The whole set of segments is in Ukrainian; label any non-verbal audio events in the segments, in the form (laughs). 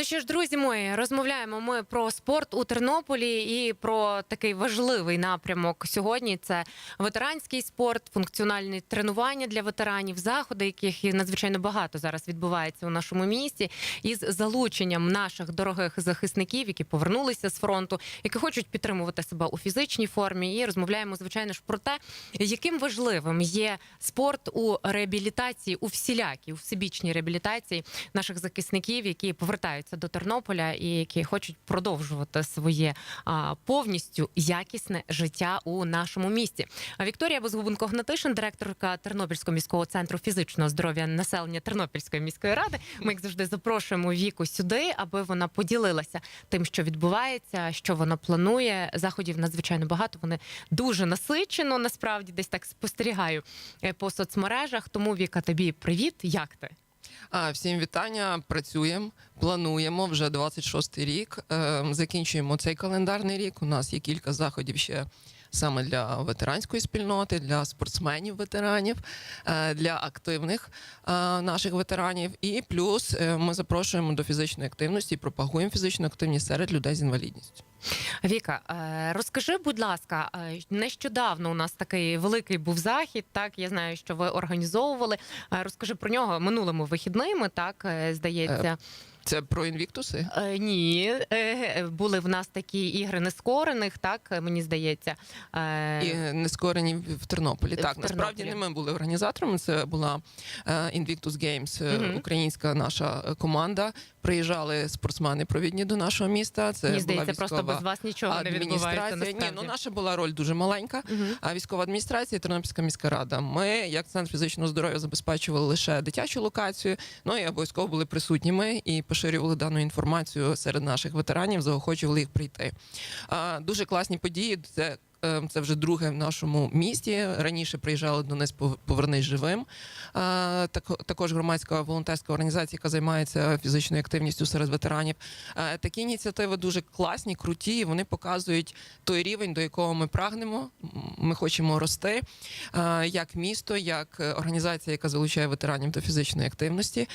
Ну що ж, друзі мої, розмовляємо ми про спорт у Тернополі і про такий важливий напрямок сьогодні. Це ветеранський спорт, функціональні тренування для ветеранів, заходи, яких надзвичайно багато зараз відбувається у нашому місті, із залученням наших дорогих захисників, які повернулися з фронту, які хочуть підтримувати себе у фізичній формі. І розмовляємо звичайно ж про те, яким важливим є спорт у реабілітації, у всілякій, у всебічній реабілітації наших захисників, які повертаються до Тернополя і які хочуть продовжувати своє а, повністю якісне життя у нашому місті. Вікторія Безгубенко Гнатишин, директорка Тернопільського міського центру фізичного здоров'я населення Тернопільської міської ради. Ми як завжди запрошуємо віку сюди, аби вона поділилася тим, що відбувається, що вона планує. Заходів надзвичайно багато. Вони дуже насичено. Насправді десь так спостерігаю е, по соцмережах. Тому Віка, тобі привіт. Як ти? А, всім вітання. Працюємо, плануємо вже 26-й рік. Е, закінчуємо цей календарний рік. У нас є кілька заходів ще саме для ветеранської спільноти, для спортсменів ветеранів, е, для активних е, наших ветеранів. І плюс е, ми запрошуємо до фізичної активності і пропагуємо фізичну активність серед людей з інвалідністю. Віка, розкажи, будь ласка, нещодавно у нас такий великий був захід. Так я знаю, що ви організовували. Розкажи про нього минулими вихідними. Так здається, Це про інвіктуси. Е, ні, е, були в нас такі ігри нескорених. Так е, мені здається, Е, І нескорені в Тернополі. В Так, насправді Тернополі. не ми були організаторами. Це була е, Invictus Games, е, Мгм. українська наша е, команда. Приїжджали спортсмени провідні до нашого міста. Це мені була здається, військова просто без вас нічого не відбувається. Ні, ну наша була роль дуже маленька. Мгм. А військова адміністрація, і Тернопільська міська рада. Ми, як центр фізичного здоров'я, забезпечували лише дитячу локацію. Ну і обов'язково були присутніми і поширювали дану інформацію серед наших ветеранів, заохочували їх прийти. Дуже класні події. Це це вже друге в нашому місті. Раніше приїжджали до нас «Пов- Повернись живим. Також громадська волонтерська організація, яка займається фізичною активністю серед ветеранів. Такі ініціативи дуже класні, круті. і Вони показують той рівень, до якого ми прагнемо. Ми хочемо рости як місто, як е, організація, яка залучає ветеранів до фізичної активності.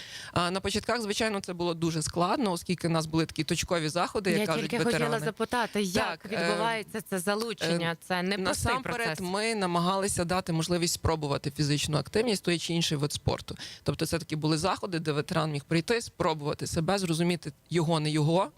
На початках, звичайно, це було дуже складно, оскільки в нас були такі точкові заходи, як Я кажуть тільки ветерани. хотіла запитати, як Так, е, відбувається це залучення? Це не простий Насамперед, процес. ми намагалися дати можливість спробувати фізичну активність той чи інший вид спорту. Тобто, це такі були заходи, де ветеран міг прийти, спробувати себе, зрозуміти його, не його.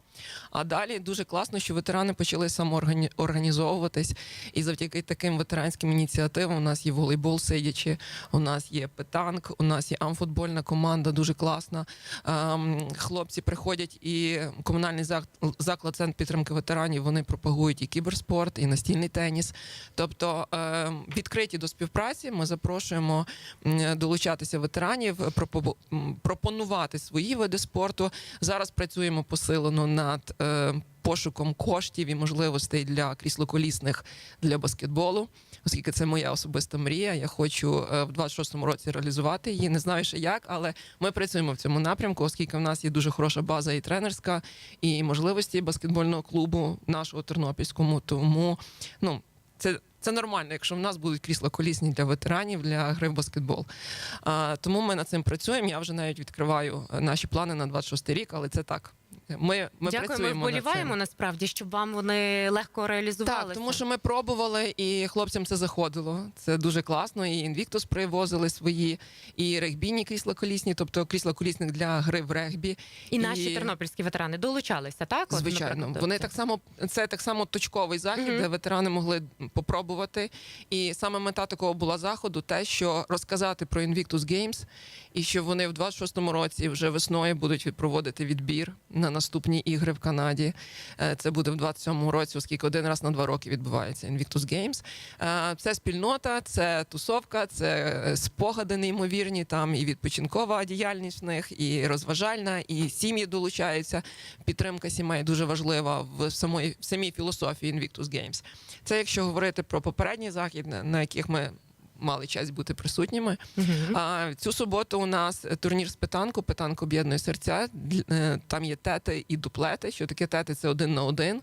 А далі дуже класно, що ветерани почали самоорганізовуватись. І завдяки таким ветеранським ініціативам у нас є волейбол сидячи, у нас є питанк, у нас є амфутбольна команда, дуже класна. Ем, Хлопці приходять і комунальний зак- заклад центр підтримки ветеранів. Вони пропагують і кіберспорт, і настільний теніс. Тобто ем, відкриті до співпраці. Ми запрошуємо долучатися ветеранів, пропонувати свої види спорту. Зараз працюємо посилено над е, пошуком коштів і можливостей для кріслоколісних для баскетболу, оскільки це моя особиста мрія. Я хочу е, в 26-му році реалізувати її. Не знаю ще як, але ми працюємо в цьому напрямку, оскільки в нас є дуже хороша база і тренерська, і можливості баскетбольного клубу нашого тернопільському. Тому ну це. Це нормально, якщо в нас будуть крісла колісні для ветеранів для гри в баскетбол. А, тому ми над цим працюємо. Я вже навіть відкриваю е, наші плани на 26 рік, але це так. Ми, ми Дякую, працюємо над вболіваємо цим. насправді, щоб вам вони легко реалізувалися. Так, тому що ми пробували, і хлопцям це заходило. Це дуже класно. І інвіктус привозили свої, і регбійні крісла колісні, тобто крісла колісних для гри в регбі. і наші тернопільські ветерани долучалися, так? От, Звичайно, вони так само це так само точковий захід, Мгм. де ветерани могли попробувати. І саме мета такого була заходу, те, що розказати про Invictus Games, і що вони в 26-му році вже весною будуть проводити відбір на наступні ігри в Канаді. Е, Це буде в 27-му році, оскільки один раз на два роки відбувається Invictus Games. Е, Це спільнота, це тусовка, це е, спогади неймовірні. Там і відпочинкова діяльність в них, і розважальна, і сім'ї долучаються. Підтримка сімей дуже важлива в самої в самій філософії Invictus Games. Це якщо говорити про попередній захід, на- на яких ми мали честь бути присутніми. Мгм. А цю суботу у нас турнір з питанку. Питанку об'єднує серця. Е, Там є тети і дуплети. Що таке тети? Це один на один.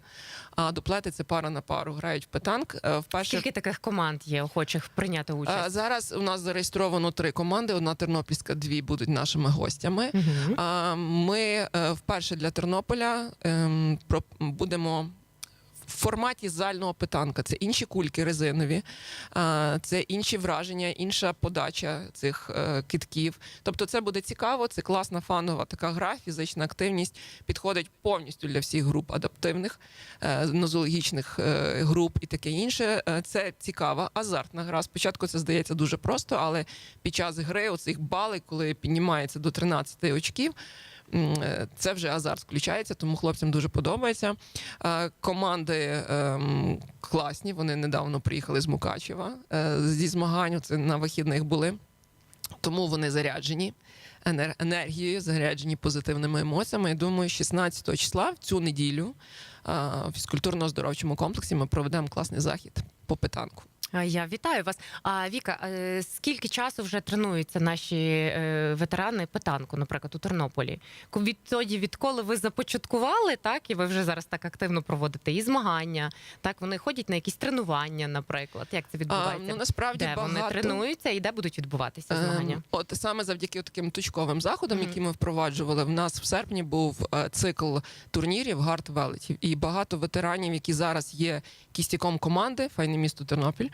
А дуплети це пара на пару. Грають в питанк. Е, Вперше Скільки таких команд є охочих прийняти А, участь? зараз у нас зареєстровано три команди. Одна тернопільська, дві будуть нашими гостями. Мгм. А, Ми е, вперше для Тернополя ем, про- будемо. Форматі зального питанка це інші кульки резинові, це інші враження, інша подача цих е, китків. Тобто, це буде цікаво, це класна фанова така гра, фізична активність підходить повністю для всіх груп адаптивних, е, нозологічних е, груп і таке інше. Це цікава, азартна гра. Спочатку це здається дуже просто, але під час гри оцих бали, коли піднімається до 13 очків. Е, Це вже азарт включається, тому хлопцям дуже подобається. Е, Команди ем, класні. Вони недавно приїхали з Мукачева е, зі змагань. Це на вихідних були. Тому вони заряджені енер- енергією, заряджені позитивними емоціями. Я думаю, 16 числа в цю неділю в фізкультурно-оздоровчому комплексі ми проведемо класний захід по питанку. А, Я вітаю вас. А Віка, е, скільки часу вже тренуються наші е, ветерани питанку, наприклад, у Тернополі? Відтоді, відколи ви започаткували, так і ви вже зараз так активно проводите і змагання, так вони ходять на якісь тренування, наприклад. Як це А, відбувається? ну насправді де вони тренуються і де будуть відбуватися Ем, змагання? От саме завдяки таким точковим заходам, Мгм. які ми впроваджували, в нас в серпні був е, цикл турнірів гард велетів, і багато ветеранів, які зараз є кістяком команди Файне місто Тернопіль.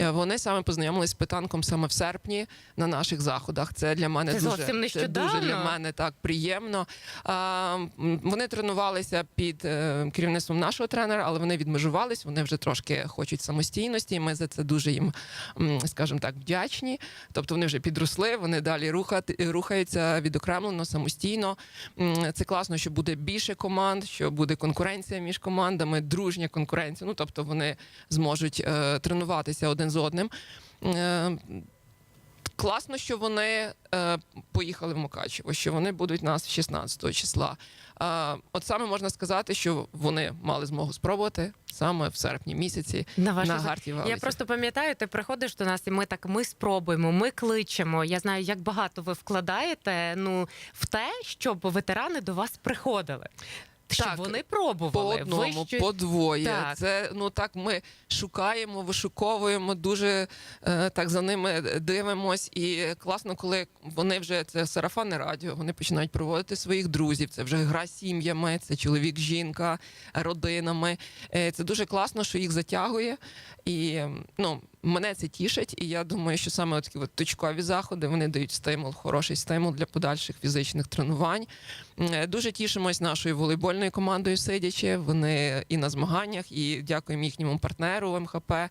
Е, Вони саме познайомились з питанком саме в серпні на наших заходах. Це для мене Це дуже це дуже для мене так приємно. А, вони тренувалися під е, керівництвом нашого тренера, але вони відмежувались. Вони вже трошки хочуть самостійності. і Ми за це дуже їм, скажімо так, вдячні. Тобто вони вже підросли, вони далі рухати, рухаються відокремлено самостійно. Це класно, що буде більше команд, що буде конкуренція між командами, дружня конкуренція. Ну тобто вони зможуть е, тренуватися один з одним. Е, Класно, що вони е, поїхали в Мукачево, що вони будуть нас 16 числа. Е, от саме можна сказати, що вони мали змогу спробувати саме в серпні місяці На на гарті Я просто пам'ятаю, ти приходиш до нас, і ми так ми спробуємо, ми кличемо. Я знаю, як багато ви вкладаєте ну в те, щоб ветерани до вас приходили. Щоб Так, вони по пробували. Ви одному, щось- по двоє. Так. Це ну так ми шукаємо, вишуковуємо, дуже е, так за ними дивимось. І класно, коли вони вже це сарафанне радіо, вони починають проводити своїх друзів. Це вже гра сім'ями, це чоловік, жінка, родинами. Е, Це дуже класно, що їх затягує. І ну, мене це тішить. І я думаю, що саме такі от точкові заходи вони дають стимул, хороший стимул для подальших фізичних тренувань. Е, Дуже тішимось нашою волейбольною командою сидячи. Вони і на змаганнях, і дякуємо їхньому партнеру МХП е,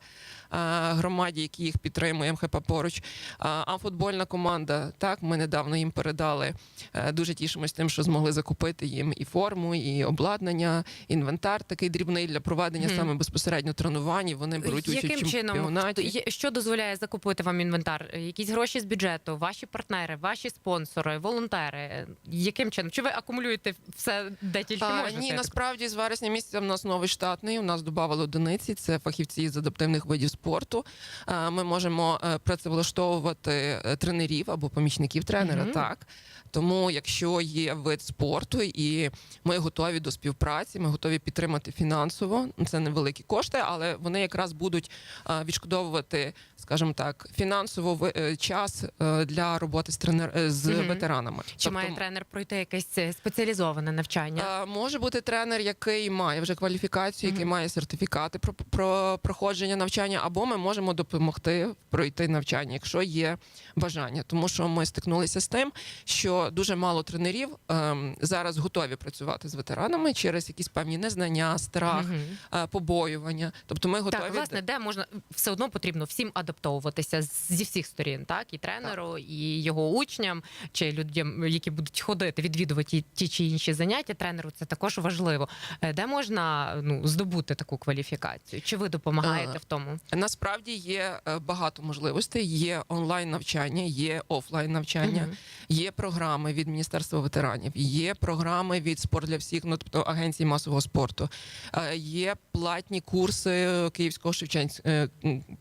громаді, які їх підтримує МХП поруч. А а футбольна команда, так ми недавно їм передали. Е, Дуже тішимось тим, що змогли закупити їм і форму, і обладнання, інвентар такий дрібний для проведення Мгм. саме безпосередньо тренувань. і Вони беруть участь Яким в чином чемпіонаті. Є- що дозволяє закупити вам інвентар? Якісь гроші з бюджету, ваші партнери, ваші спонсори, волонтери? Яким чином? Чи ви акумулюєте все де тільки А, можете? ні, насправді з вересня місяця в нас новий штатний. У нас додавали одиниці. Це фахівці з адаптивних видів спорту. А, Ми можемо е, працевлаштовувати е, тренерів або помічників тренера. Мгм. Так. Тому, якщо є вид спорту, і ми готові до співпраці, ми готові підтримати фінансово. Це невеликі кошти, але вони якраз будуть е, відшкодовувати, скажімо так, фінансово е, час е, для роботи з тренер е, з Мгм. ветеранами. Чи Тобто має тренер пройти якесь спеціалізоване навчання? може бути тренер, який має вже кваліфікацію, який Мгм. має сертифікати про, про проходження навчання, або ми можемо допомогти пройти навчання, якщо є бажання. Тому що ми стикнулися з тим, що дуже мало тренерів ем, зараз готові працювати з ветеранами через якісь певні незнання, страх, е, побоювання. Тобто ми готові Так, власне, де можна все одно потрібно всім адаптовуватися зі всіх сторін, так і тренеру, і його учням, чи людям, які будуть ходити, відвідувати ті, чи інші заняття. Тренеру це також важливо. Е, Де можна ну здобути таку кваліфікацію? Чи ви допомагаєте А, в тому? Насправді є е, багато можливостей. Є онлайн навчання, є офлайн навчання. Мгм. Є програми від Міністерства ветеранів, є програми від спорт для всіх, ну тобто агенції масового спорту. Е, Є платні курси Київського Шевченського,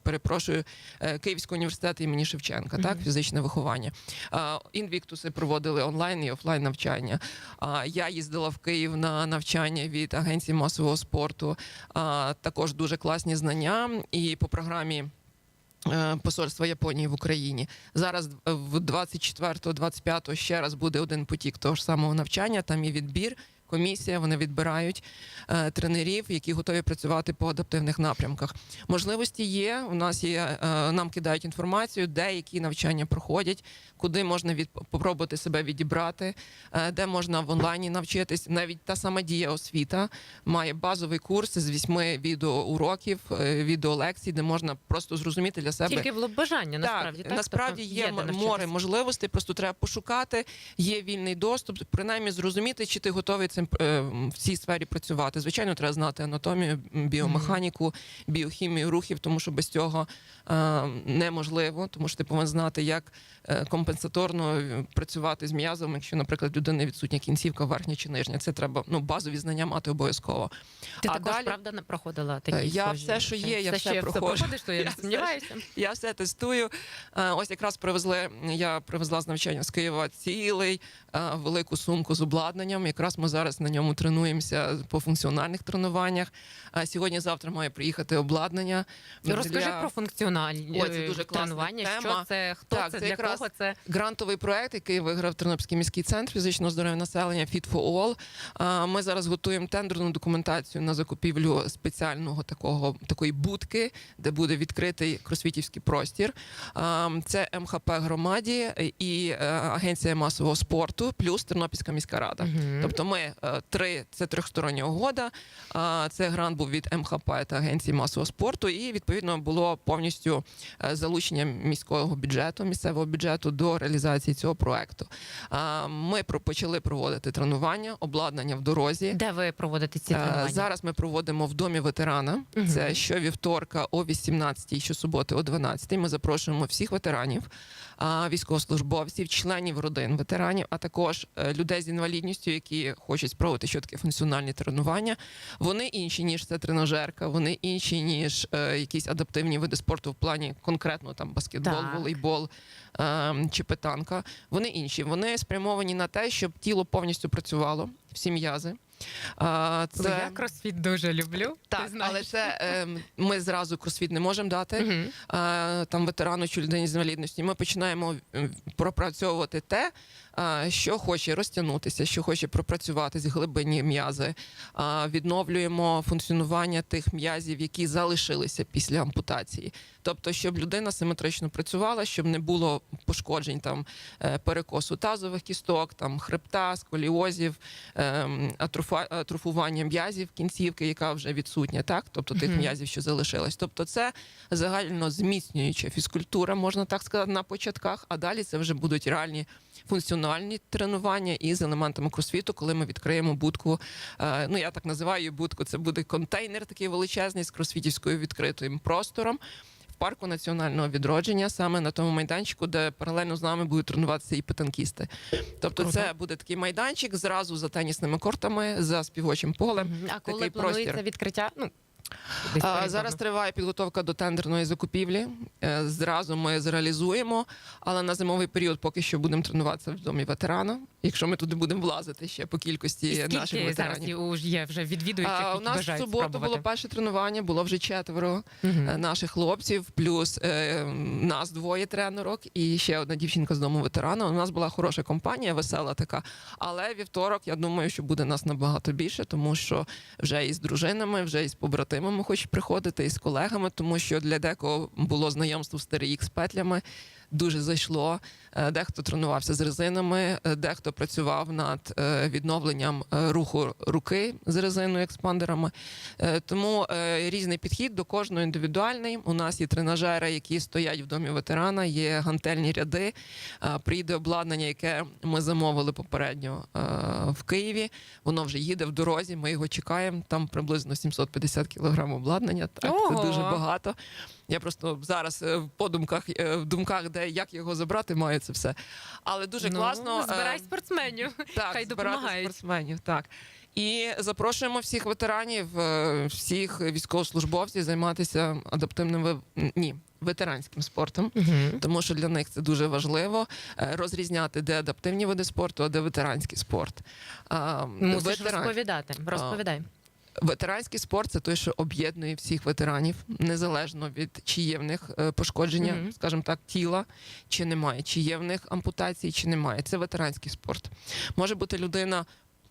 перепрошую, е, Київського університету імені Шевченка, так, фізичне виховання. Інвіктуси проводили онлайн і офлайн навчання. Я їздила в Київ на навчання від агенції масового спорту. Також дуже класні знання. І по програмі. е, Посольства Японії в Україні зараз е, в 24-25 ще раз буде один потік того ж самого навчання. Там є відбір, комісія. Вони відбирають е, тренерів, які готові працювати по адаптивних напрямках. Можливості є. У нас є е, нам кидають інформацію, де які навчання проходять, куди можна від попробувати себе відібрати, е, де можна в онлайні навчитись. Навіть та сама дія освіта має базовий курс з вісьми відеоуроків, е, відеолекцій, де можна просто зрозуміти для себе. Тільки було б бажання, насправді. Так, насправді Тобто є, де море можливостей, просто треба пошукати. Є вільний доступ, принаймні зрозуміти, чи ти готовий цим е, в цій сфері працювати. Звичайно, треба знати анатомію, біомеханіку, біохімію рухів, тому що без цього е, неможливо, тому що ти повинен знати, як е, компенсаторно працювати з м'язом, якщо, наприклад, людина відсутня кінцівка, верхня чи нижня. Це треба ну базові знання мати обов'язково. Ти А також, далі- правда, не проходила такі я схожі все, що є, я все проходжу. проходиш, то (laughs) я не все, сумніваюся. Я все тестую. Ось якраз привезли. Я привезла з навчання з Києва цілий велику сумку з обладнанням. Якраз ми зараз на ньому тренуємося по функціональних тренуваннях. А Сьогодні, завтра має приїхати обладнання. Розкажи для- про функціональні Ой, це дуже е, тренування. тема. Що це, хто Так, це, це для якраз кого це? грантовий проект, який виграв Тернопільський міський центр фізичного здоров'я населення Fit for All. Ми зараз готуємо тендерну документацію на закупівлю спеціального такого такої будки, де буде відкритий кросвітівський простір. Це МХП громаді і е, агенція масового спорту, плюс Тернопільська міська рада. Мгм. Тобто ми три це трьохстороння угода. Це грант був від МХП та агенції масового спорту, і відповідно було повністю е, залучення міського бюджету, місцевого бюджету до реалізації цього проекту. Ми почали проводити тренування, обладнання в дорозі. Де ви проводите ці Е, тренування? Зараз ми проводимо в домі ветерана. Це щовівторка о 18 щосуботи о 12 Ми запрошуємо всіх ветеранів, військовослужбовців, членів родин ветеранів, а також е, людей з інвалідністю, які хочуть спробувати, що таке функціональні тренування. Вони інші ніж це тренажерка, вони інші ніж е, якісь адаптивні види спорту в плані конкретно там баскетбол, Так. волейбол е, чи питанка. Вони інші. Вони спрямовані на те, щоб тіло повністю працювало, всі м'язи. Ну, Я кросфіт дуже люблю. ти так, знаєш. але це ем, ми зразу кросфіт не можемо дати. Е, там ветерану чи людині з інвалідності. Ми починаємо пропрацьовувати те, що хоче розтягнутися, що хоче пропрацювати з глибині м'язи. Відновлюємо функціонування тих м'язів, які залишилися після ампутації. Тобто, щоб людина симетрично працювала, щоб не було пошкоджень там е, перекосу тазових кісток, там хребта, сколіозів, ем, атрофа- атрофування м'язів кінцівки, яка вже відсутня, так тобто тих м'язів, що залишилось. Тобто, це загально зміцнююча фізкультура, можна так сказати, на початках. А далі це вже будуть реальні функціональні тренування із елементами кросфіту, коли ми відкриємо будку. е, Ну я так називаю будку. Це буде контейнер такий величезний з кросфітівською відкритим простором. Парку національного відродження, саме на тому майданчику, де паралельно з нами будуть тренуватися і питанкісти. Тобто, Круто. це буде такий майданчик зразу за тенісними кортами, за співочим полем. А коли такий планується простір. відкриття? Ну, А. Зараз триває підготовка до тендерної закупівлі. Е, Зразу ми зреалізуємо, але на зимовий період поки що будемо тренуватися в домі ветерана. Якщо ми туди будемо влазити ще по кількості І скільки зараз ветеранів. є- є вже відвідуючих, А, у нас в суботу спробувати? було перше тренування, було вже четверо е, наших хлопців, плюс е, нас двоє тренерок і ще одна дівчинка з дому ветерана. У нас була хороша компанія, весела така. Але вівторок, я думаю, що буде нас набагато більше, тому що вже із дружинами, вже із побратимами хочуть приходити, і з колегами, тому що для декого було знайомство з 3Х петлями. Дуже зайшло. Е, Дехто тренувався з резинами, е, дехто працював над е, відновленням руху руки з резиною експандерами. Тому різний підхід до кожного індивідуальний. У нас є тренажери, які стоять в домі ветерана, є гантельні ряди. Прийде обладнання, яке ми замовили попередньо в Києві. Воно вже їде в дорозі. Ми його чекаємо. Там приблизно 750 кілограм обладнання. Так, Ого! це дуже багато. Я просто зараз е, в подумках, е, в думках, де як його забрати, маю це все. Але дуже Ну, класно. е, Збирай спортсменів. так, хай допомагають. спортсменів. Так. І запрошуємо всіх ветеранів, всіх військовослужбовців займатися адаптивним ні, ветеранським спортом. Тому що для них це дуже важливо розрізняти, де адаптивні види спорту, а де ветеранський спорт. Мусиш ветеран- розповідати. Розповідай. Ветеранський спорт це той, що об'єднує всіх ветеранів, незалежно від чи є в них пошкодження, пошкодження, Мгм. скажімо так, тіла, чи немає, чи є в них ампутації, чи немає. Це ветеранський спорт. Може бути людина.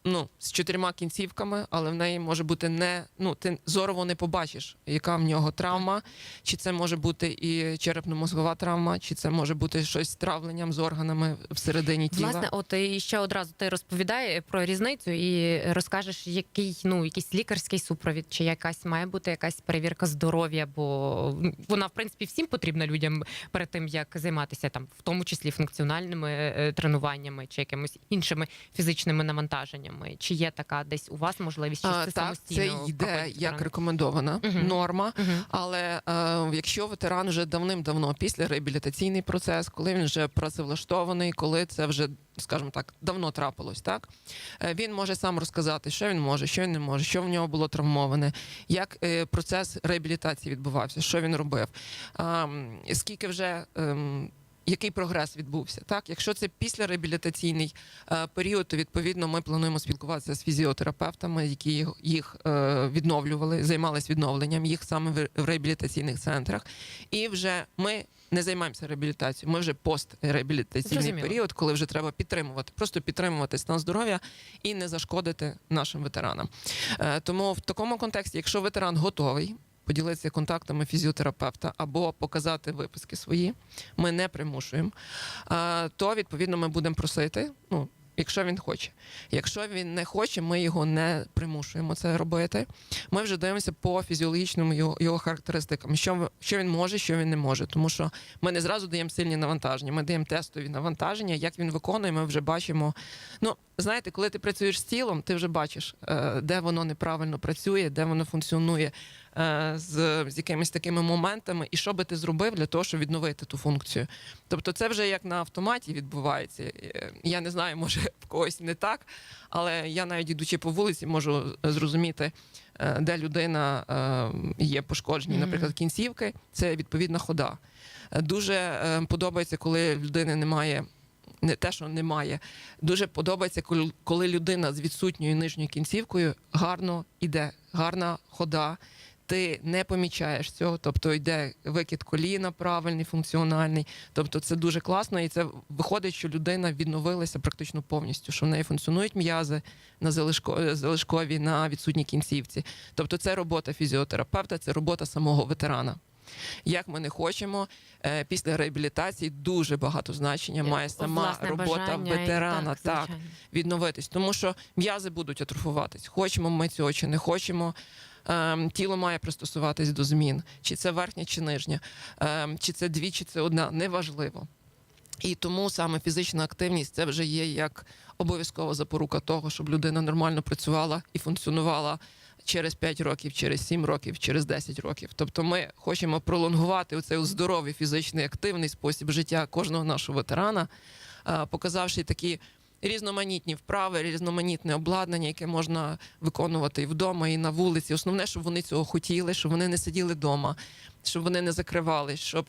Ну, з чотирма кінцівками, але в неї може бути не ну ти зорово не побачиш, яка в нього травма, чи це може бути і черепно-мозгова травма, чи це може бути щось з травленням з органами всередині тіла. Власне, от і ще одразу ти розповідай про різницю і розкажеш, який ну якийсь лікарський супровід, чи якась має бути якась перевірка здоров'я, бо вона в принципі всім потрібна людям перед тим, як займатися там, в тому числі функціональними е, тренуваннями чи якимись іншими фізичними навантаженнями. Чи є така десь у вас можливість, чи А, це так, це йде як рекомендована Мгм. норма. Мгм. Але е, якщо ветеран вже давним-давно після реабілітаційний процес, коли він вже працевлаштований, коли це вже, скажімо так, давно трапилось, так е, він може сам розказати, що він може, що він не може, що в нього було травмоване, як е, процес реабілітації відбувався, що він робив, скільки вже. Який прогрес відбувся, так якщо це післяреабілітаційний е, період, то відповідно ми плануємо спілкуватися з фізіотерапевтами, які їх- їх е, відновлювали, займалися відновленням їх саме в- в реабілітаційних центрах. І вже ми не займаємося реабілітацією. Ми вже постреабілітаційний Зрозуміло. період, коли вже треба підтримувати, просто підтримувати стан здоров'я і не зашкодити нашим ветеранам. Е, Тому в такому контексті, якщо ветеран готовий. Поділитися контактами фізіотерапевта або показати виписки свої, ми не примушуємо. То відповідно ми будемо просити. Ну, якщо він хоче. Якщо він не хоче, ми його не примушуємо це робити. Ми вже дивимося по фізіологічним його, його характеристикам, що, що він може, що він не може. Тому що ми не зразу даємо сильні навантаження, ми даємо тестові навантаження. Як він виконує, ми вже бачимо. Ну, знаєте, коли ти працюєш з тілом, ти вже бачиш, е, де воно неправильно працює, де воно функціонує з, з якимись такими моментами, і що би ти зробив для того, щоб відновити ту функцію. Тобто, це вже як на автоматі відбувається. Е, Я не знаю, може в когось не так, але я навіть ідучи по вулиці, можу зрозуміти, е, де людина е, є пошкоджені, наприклад, кінцівки. Це відповідна хода. Е, Дуже е, подобається, коли в людини немає. Не те, що немає, дуже подобається, коли- коли людина з відсутньою нижньою кінцівкою гарно йде, гарна хода. Ти не помічаєш цього, тобто йде викид коліна правильний, функціональний. Тобто це дуже класно, і це виходить, що людина відновилася практично повністю, що в неї функціонують м'язи на залишко- залишкові, на відсутній кінцівці. Тобто, це робота фізіотерапевта, це робота самого ветерана. Як ми не хочемо, е, після реабілітації дуже багато значення має сама Власне робота ветерана. так, так відновитись, тому що м'язи будуть атрофуватись. Хочемо ми цього чи не хочемо. Ем, тіло має пристосуватись до змін, чи це верхня, чи нижня, ем, чи це дві, чи це одна, неважливо. І тому саме фізична активність це вже є як обов'язкова запорука того, щоб людина нормально працювала і функціонувала через 5 років, через 7 років, через 10 років. Тобто ми хочемо пролонгувати оцей здоровий фізичний активний спосіб життя кожного нашого ветерана, е, показавши такі різноманітні вправи, різноманітне обладнання, яке можна виконувати і вдома, і на вулиці. Основне, щоб вони цього хотіли, щоб вони не сиділи вдома, щоб вони не закривались, щоб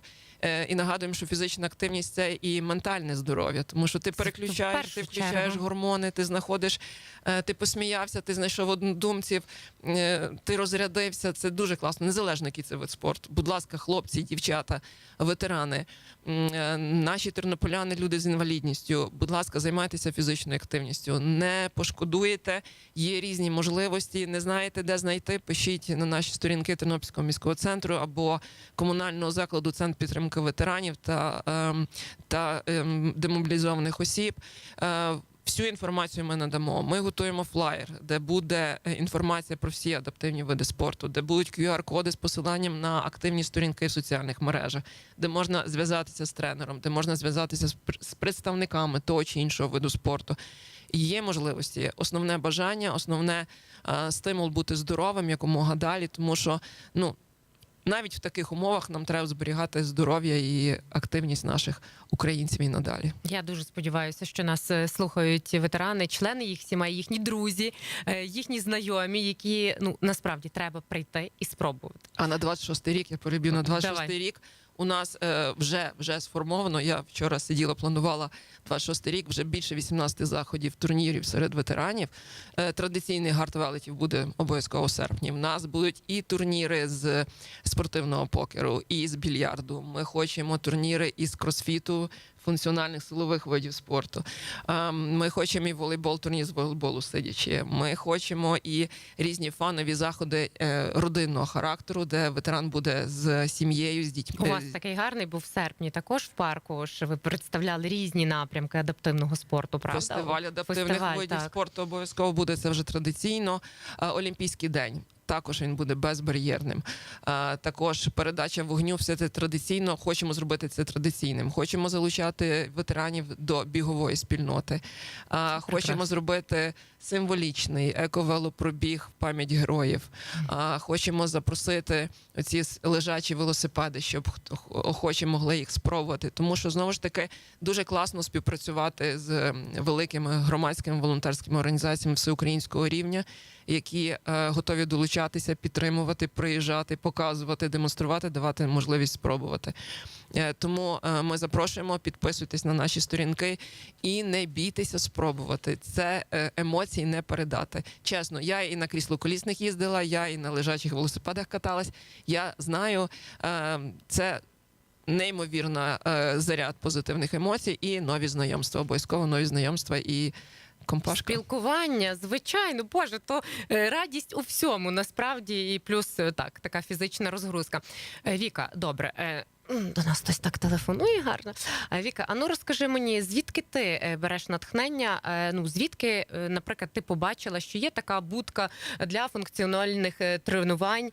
і нагадуємо, що фізична активність це і ментальне здоров'я, тому що ти переключаєш, ти включаєш гормони, ти знаходиш, е, ти посміявся, ти знайшов однодумців, е, ти розрядився. Це дуже класно, незалежно який це вид спорту. Будь ласка, хлопці, дівчата, ветерани, е, наші тернополяни, люди з інвалідністю. Будь ласка, займайтеся фізичною активністю. Не пошкодуєте, є різні можливості. Не знаєте, де знайти. Пишіть на наші сторінки Тернопільського міського центру або комунального закладу Центр підтримки ветеранів та, ем, та ем, демобілізованих осіб. Е, Всю інформацію ми надамо. Ми готуємо флаєр, де буде е, інформація про всі адаптивні види спорту, де будуть QR-коди з посиланням на активні сторінки в соціальних мережах, де можна зв'язатися з тренером, де можна зв'язатися з пр- представниками того чи іншого виду спорту. Є можливості, основне бажання, основне е, стимул бути здоровим якомога далі, тому що ну навіть в таких умовах нам треба зберігати здоров'я і активність наших українців і надалі. Я дуже сподіваюся, що нас е, слухають ветерани, члени їх сімей, їхні друзі, е, їхні знайомі, які ну насправді треба прийти і спробувати. А на 26-й рік я переб'ю на 26-й Давай. рік. У нас е, вже вже сформовано. Я вчора сиділа, планувала 26-й рік. Вже більше 18 заходів турнірів серед ветеранів. Е, традиційний гартвелетів буде обов'язково в серпні. В нас будуть і турніри з спортивного покеру, і з більярду. Ми хочемо турніри із кросфіту. Функціональних силових видів спорту. Е, Ми хочемо і волейбол, турнір з волейболу сидячи. Ми хочемо і різні фанові заходи е, родинного характеру, де ветеран буде з сім'єю, з дітьми. У вас такий гарний був в серпні. Також в парку. Що ви представляли різні напрямки адаптивного спорту. Правда, Фестиваль адаптивних Фестиваль, видів так. спорту обов'язково буде це вже традиційно. Е, Олімпійський день. Також він буде безбар'єрним. Також передача вогню, все це традиційно. Хочемо зробити це традиційним. Хочемо залучати ветеранів до бігової спільноти. Хочемо зробити символічний ековелопробіг пам'ять героїв. Хочемо запросити оці с- лежачі велосипеди, щоб охочі могли їх спробувати. Тому що знову ж таки дуже класно співпрацювати з великими громадськими волонтерськими організаціями всеукраїнського рівня, які е, готові долучатися, підтримувати, приїжджати, показувати, демонструвати, давати можливість спробувати. Е, Тому е, ми запрошуємо, підписуйтесь на наші сторінки і не бійтеся спробувати. Це емоції не передати. Чесно, я і на крісло колісних їздила, я і на лежачих велосипедах каталась. Я знаю, це неймовірно заряд позитивних емоцій і нові знайомства. Обов'язково нові знайомства і компашка. Спілкування, звичайно, боже, то е, радість у всьому насправді, і плюс е, так, така фізична розгрузка. Е, Віка, добре. До нас хтось так телефонує гарно. Е, Віка, а ну розкажи мені, звідки ти е, береш натхнення? Е, Ну звідки, наприклад, ти побачила, що є така будка для функціональних тренувань,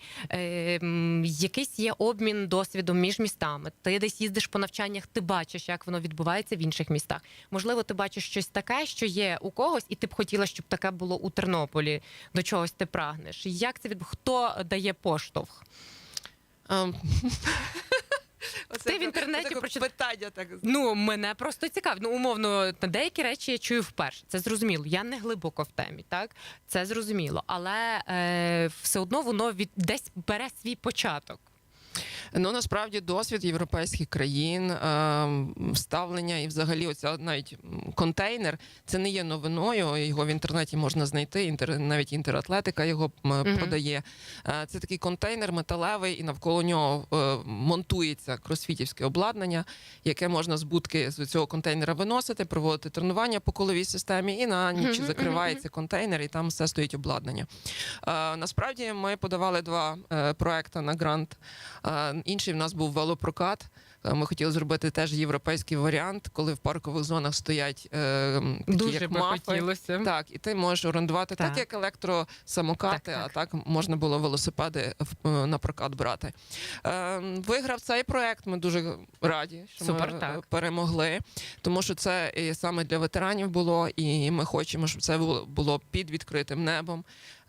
якийсь є обмін досвідом між містами. Ти десь їздиш по навчаннях, ти бачиш, як воно відбувається в інших містах. Можливо, ти бачиш щось таке, що є у когось, і ти б хотіла, щоб таке було у Тернополі. До чогось ти прагнеш. Як це від хто дає поштовх? (laughs) Ем, Ти в інтернеті прочит- питання так Ну мене просто цікаво. Ну умовно, деякі речі я чую вперше. Це зрозуміло. Я не глибоко в темі, так це зрозуміло, але е, все одно воно від десь бере свій початок. Ну насправді досвід європейських країн, е, ставлення і взагалі оця навіть контейнер це не є новиною. Його в інтернеті можна знайти. Інтер, навіть інтератлетика його продає. Е, Це такий контейнер металевий, і навколо нього е, монтується кросфітівське обладнання, яке можна з будки з цього контейнера виносити, проводити тренування по коловій системі, і на ніч закривається контейнер, і там все стоїть обладнання. Е, Насправді ми подавали два проекти на грант. Інший в нас був велопрокат. Е, Ми хотіли зробити теж європейський варіант, коли в паркових зонах стоять е, такі Дуже як мафи. хотілося. Так, і ти можеш орендувати так, Так. як електросамокати, Так, а так можна було велосипеди е, на прокат брати. Е, Виграв цей проект. Ми дуже раді, що Супер, ми так. е, перемогли, тому що це і саме для ветеранів було, і ми хочемо, щоб це було під відкритим небом.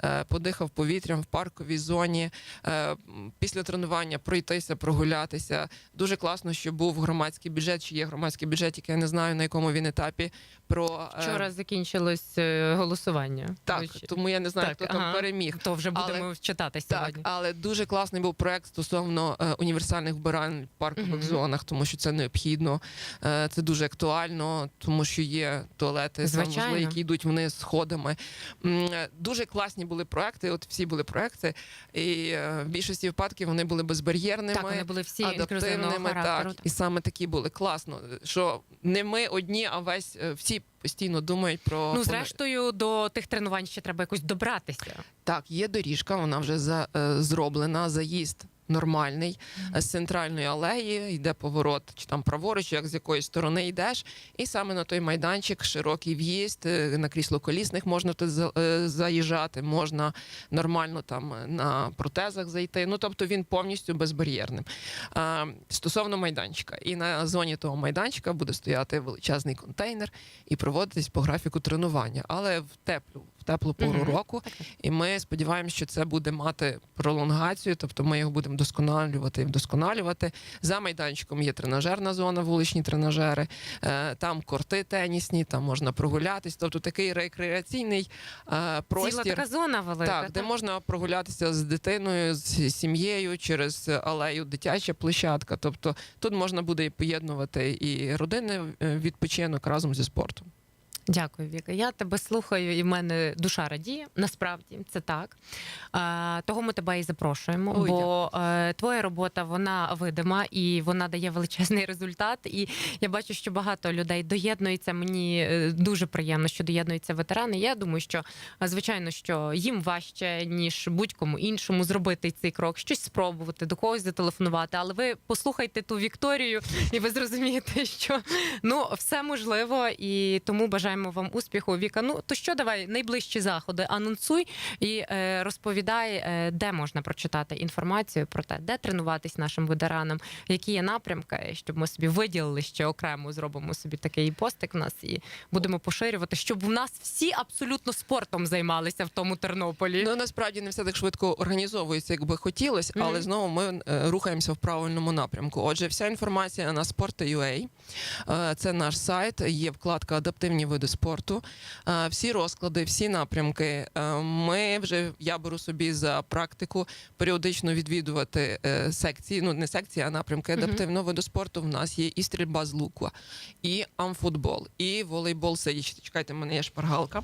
Е, Подихав повітрям в парковій зоні. Е, Після тренування пройтися, прогулятися. Дуже класно, що був громадський бюджет. Чи є громадський бюджет, який я не знаю на якому він етапі. Про е, Вчора закінчилось голосування. так, Вичі- тому я не знаю, Так, хто там переміг. То вже будемо Але- читати Так, але дуже класний був проект стосовно універсальних вбирань в паркових Мгм. зонах, тому що це необхідно. Це дуже актуально, тому що є туалети, які йдуть вниз сходами. Дуже класні були проекти. От всі були проекти, і е, в більшості випадків вони були безбар'єрними. Так, вони були всі адаптивними, так, і саме такі були класно. Що не ми одні, а весь е, всі постійно думають про Ну, зрештою, до тих тренувань ще треба якось добратися. так, є доріжка, вона вже за, е, зроблена, заїзд нормальний. З центральної алеї йде поворот, чи там праворуч, як з якої сторони йдеш. І саме на той майданчик широкий в'їзд, е, на крісло колісних можна тут е, заїжджати, можна нормально там е, на протезах зайти. Ну тобто він повністю безбар'єрним. Стосовно майданчика, і на зоні того майданчика буде стояти величезний контейнер і проводитись по графіку тренування, але в теплу. В теплу пору року. І ми сподіваємося, що це буде мати пролонгацію, тобто ми його будемо вдосконалювати і вдосконалювати. За майданчиком є тренажерна зона, вуличні тренажери, е, там корти тенісні, там можна прогулятись. Тобто такий рекреаційний е, Ціла така зона велика. Так, де можна прогулятися з дитиною, з сім'єю через алею, дитяча площадка. Тобто тут можна буде поєднувати і родинний е, відпочинок разом зі спортом. Дякую, Віка. Я тебе слухаю, і в мене душа радіє. Насправді це так. Того ми тебе і запрошуємо. Ой, бо е, твоя робота вона видима і вона дає величезний (laughs) результат. І я бачу, що багато людей доєднуються. Мені е, дуже приємно, що доєднуються ветерани. Я думаю, що е, звичайно, що їм важче ніж будь-кому іншому зробити цей крок, щось спробувати, до когось зателефонувати. Але ви послухайте ту Вікторію, і ви зрозумієте, (laughs) що ну все можливо, і тому бажаємо вам успіху. Віка, ну то що, давай найближчі заходи анонсуй і е, розповідай, е, де можна прочитати інформацію про те, де тренуватись нашим ветеранам, які є напрямки, щоб ми собі виділили ще окремо, зробимо собі такий постик в нас і будемо поширювати, щоб в нас всі абсолютно спортом займалися в тому Тернополі. Ну насправді не все так швидко організовується, як би хотілося, Мгм. але знову ми е, рухаємося в правильному напрямку. Отже, вся інформація на Sport.ua. Е, Це наш сайт, є вкладка Адаптивні види спорту. Всі розклади, всі напрямки. Ми вже я беру собі за практику періодично відвідувати е, секції. Ну не секції, а напрямки адаптивного виду спорту. В нас є і стрільба з луку, і амфутбол, і волейбол. Сидячи. Чекайте, в мене є шпаргалка.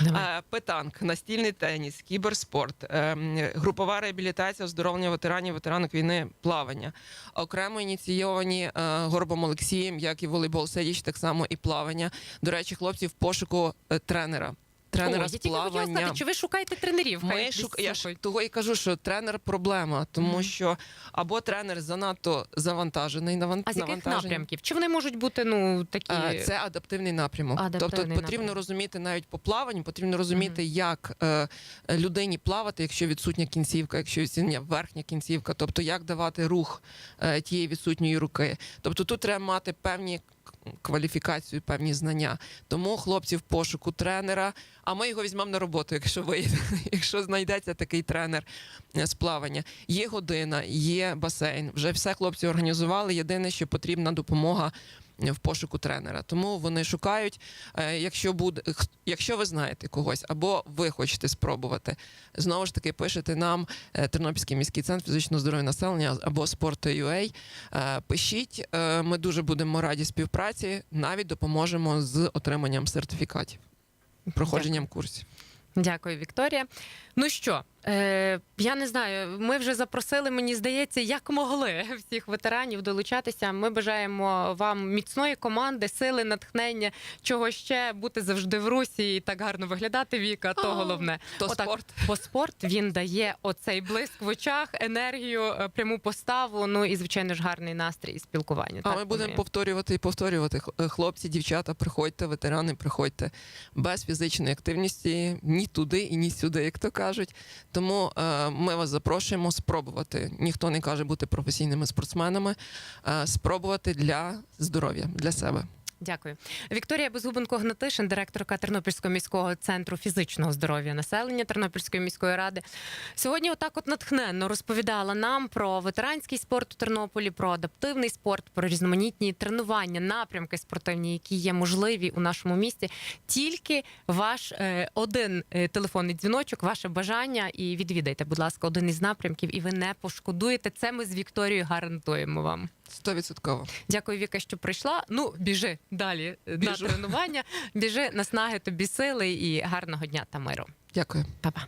Давай. Питанк, настільний теніс, кіберспорт, е, групова реабілітація, оздоровлення ветеранів, ветеранок війни, плавання. Окремо ініційовані е, Горбом Олексієм, як і волейбол сидіч, так само і плавання. До речі, хлопці в пошуку е, тренера. Тренера О, з плавання. сказати, чи ви шукаєте тренерів? Ми шук... Я ж того і кажу, що тренер проблема, тому Мгм. що або тренер занадто завантажений, наван... А з яких навантажений. напрямків? Чи вони можуть бути ну такі? Це адаптивний напрямок. Адаптивний тобто потрібно напрямок. розуміти навіть по плаванню, потрібно розуміти, як е, людині плавати, якщо відсутня кінцівка, якщо відсутня верхня кінцівка, тобто як давати рух е, тієї відсутньої руки. Тобто тут треба мати певні кваліфікацію, певні знання. Тому хлопці в пошуку тренера. А ми його візьмемо на роботу, якщо вийде, (laughs) якщо знайдеться такий тренер е, з плавання. Є година, є басейн. Вже все хлопці організували. Єдине, що потрібна допомога в пошуку тренера. Тому вони шукають. е, Якщо буде, якщо ви знаєте когось, або ви хочете спробувати, знову ж таки пишете нам е, Тернопільський міський центр фізичного здоров'я населення або спорту.ua. Е, Пишіть, ми дуже будемо раді співпраці. Навіть допоможемо з отриманням сертифікатів, проходженням курсів. Дякую, Вікторія. Ну що, е, я не знаю, ми вже запросили, мені здається, як могли (laughs) всіх ветеранів долучатися. Ми бажаємо вам міцної команди, сили, натхнення, чого ще бути завжди в русі і так гарно виглядати. Віка, то головне. То Отак, спорт. (laughs) Бо спорт він дає оцей блиск в очах, енергію, е, пряму поставу. Ну і звичайно ж гарний настрій і спілкування. А Так, ми будемо Марія? повторювати і повторювати. Е, Хлопці, дівчата, приходьте, ветерани, приходьте без фізичної активності ні туди і ні сюди, як то кажуть. Тому е, ми вас запрошуємо спробувати. Ніхто не каже бути професійними спортсменами, е, спробувати для здоров'я, для себе. Дякую. Вікторія Безгубенко Гнатишин, директорка Тернопільського міського центру фізичного здоров'я населення Тернопільської міської ради. Сьогодні отак от натхненно розповідала нам про ветеранський спорт у Тернополі, про адаптивний спорт, про різноманітні тренування, напрямки спортивні, які є можливі у нашому місті. Тільки ваш е, один е, телефонний дзвіночок, ваше бажання, і відвідайте, будь ласка, один із напрямків, і ви не пошкодуєте. Це ми з Вікторією гарантуємо вам. Стовідсотково. Дякую, Віка, що прийшла. Ну, біжи далі Біжу. на тренування. Біжи наснаги тобі сили і гарного дня та миру. Дякую. Па-па.